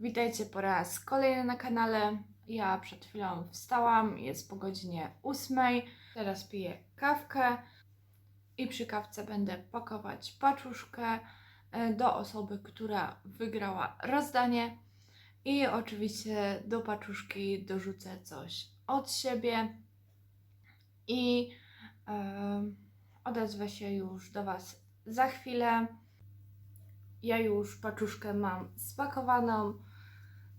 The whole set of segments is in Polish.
Witajcie po raz kolejny na kanale. Ja przed chwilą wstałam, jest po godzinie 8. Teraz piję kawkę i przy kawce będę pakować paczuszkę e, do osoby, która wygrała rozdanie. I oczywiście do paczuszki dorzucę coś od siebie i e, odezwę się już do Was za chwilę. Ja już paczuszkę mam spakowaną.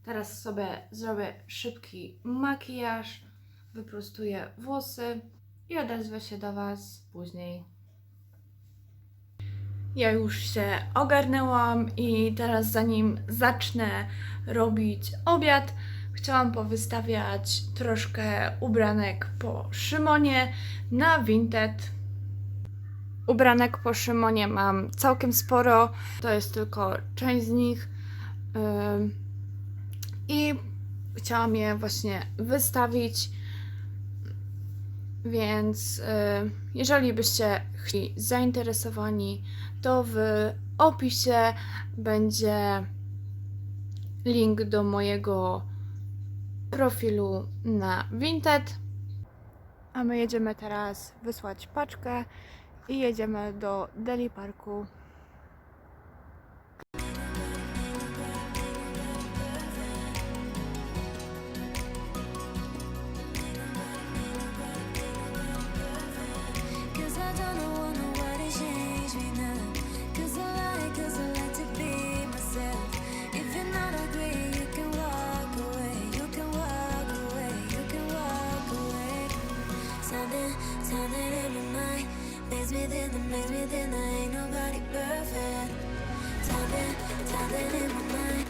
Teraz sobie zrobię szybki makijaż, wyprostuję włosy i odezwę się do Was później. Ja już się ogarnęłam i teraz zanim zacznę robić obiad, chciałam powystawiać troszkę ubranek po Szymonie na Vinted. Ubranek po Szymonie mam całkiem sporo, to jest tylko część z nich. Ym, I chciałam je właśnie wystawić. Więc y, jeżeli byście chcieli zainteresowani, to w opisie będzie link do mojego profilu na Vinted. A my jedziemy teraz wysłać paczkę i jedziemy do Deli Parku. maze within the maze ain't nobody perfect. Time in, time in my mind.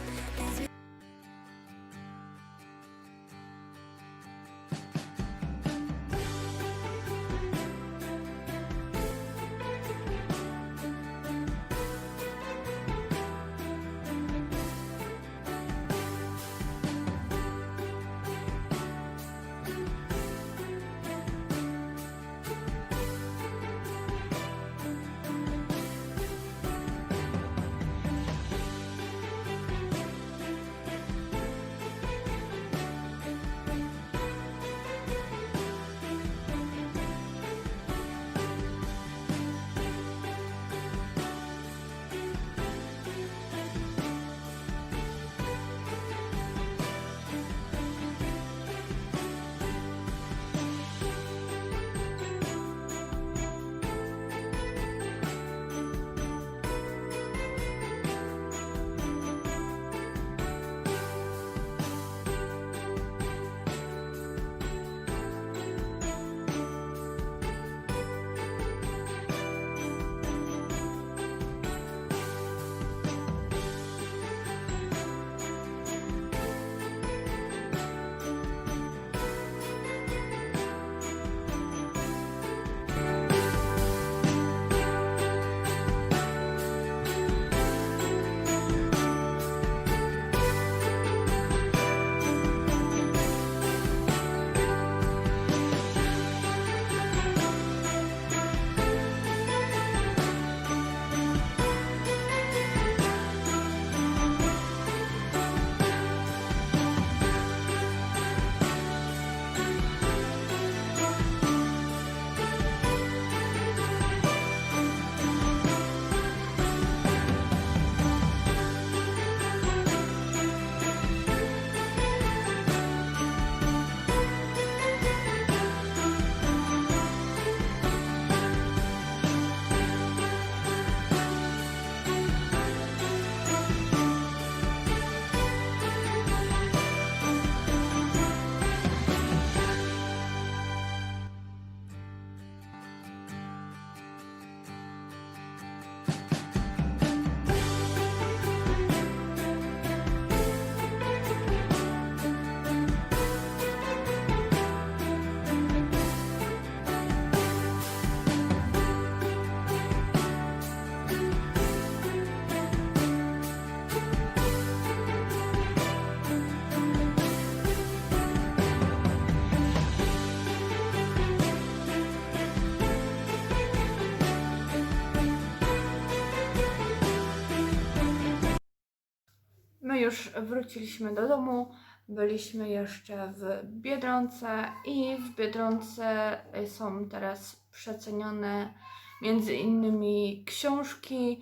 Już wróciliśmy do domu. Byliśmy jeszcze w Biedronce i w Biedronce są teraz przecenione między innymi książki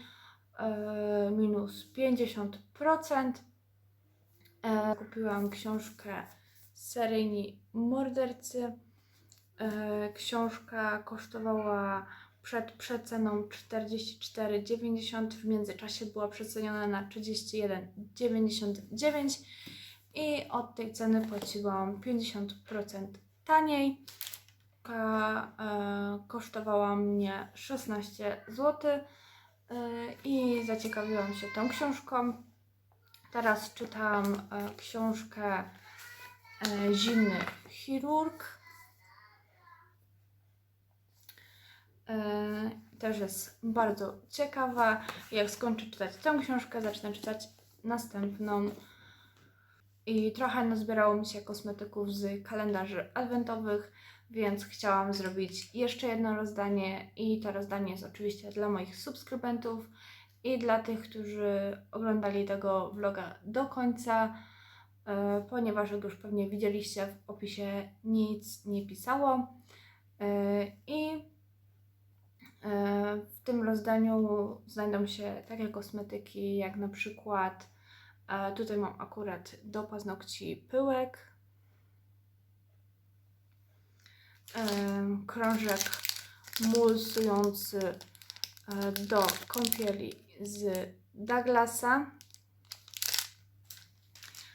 e, minus 50%. E, kupiłam książkę Seryjni Mordercy. E, książka kosztowała przed przeceną 44,90. W międzyczasie była przeceniona na 31,99 i od tej ceny płaciłam 50% taniej. E, kosztowała mnie 16 zł e, i zaciekawiłam się tą książką. Teraz czytam e, książkę Zimny chirurg. Też jest bardzo ciekawa. Jak skończę czytać tę książkę, zacznę czytać następną. I trochę nazbierało mi się kosmetyków z kalendarzy adwentowych, więc chciałam zrobić jeszcze jedno rozdanie. I to rozdanie jest oczywiście dla moich subskrybentów i dla tych, którzy oglądali tego vloga do końca, e, ponieważ jak już pewnie widzieliście, w opisie nic nie pisało. E, I e, w tym rozdaniu znajdą się takie kosmetyki, jak na przykład e, tutaj mam akurat do paznokci pyłek, em, krążek mulsujący e, do kąpieli z Douglasa,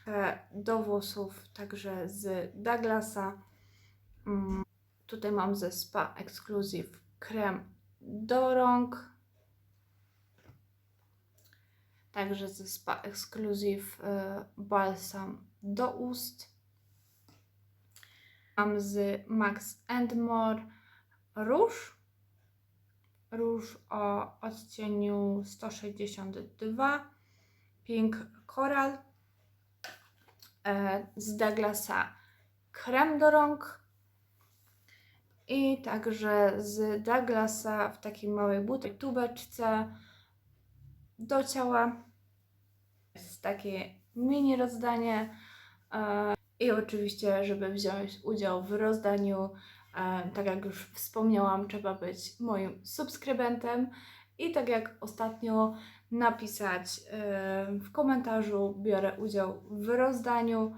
e, do włosów także z Douglasa. Mm, Tutaj mam ze Spa Exclusive krem do rąk. Także ze Spa Exclusive e, balsam do ust. Mam z Max More róż. Róż o odcieniu 162. Pink Coral. E, z Douglasa krem do rąk. I także z Douglasa w takiej małej buty, tubeczce do ciała. Jest takie mini rozdanie. E, I oczywiście, żeby wziąć udział w rozdaniu, e, tak jak już wspomniałam, trzeba być moim subskrybentem. I tak jak ostatnio napisać e, w komentarzu, biorę udział w rozdaniu.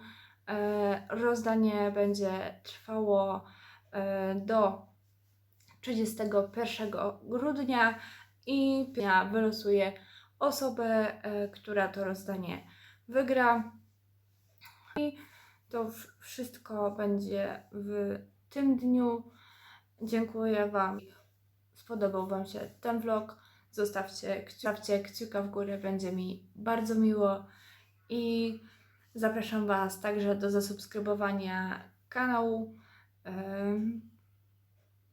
Rozdanie będzie trwało do 31 grudnia i ja wylosuję osobę, e, która to rozdanie wygra. I to wszystko będzie w tym dniu. Dziękuję Wam. Spodobał Wam się ten vlog. Zostawcie, kci- zostawcie kciuka w górę, będzie mi bardzo miło. I zapraszam Was także do zasubskrybowania kanału,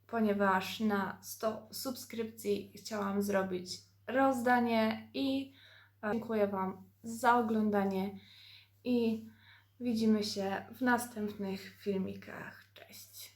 ponieważ na 100 subskrypcji chciałam zrobić rozdanie i e, dziękuję Wam za oglądanie i widzimy się w następnych filmikach. Cześć!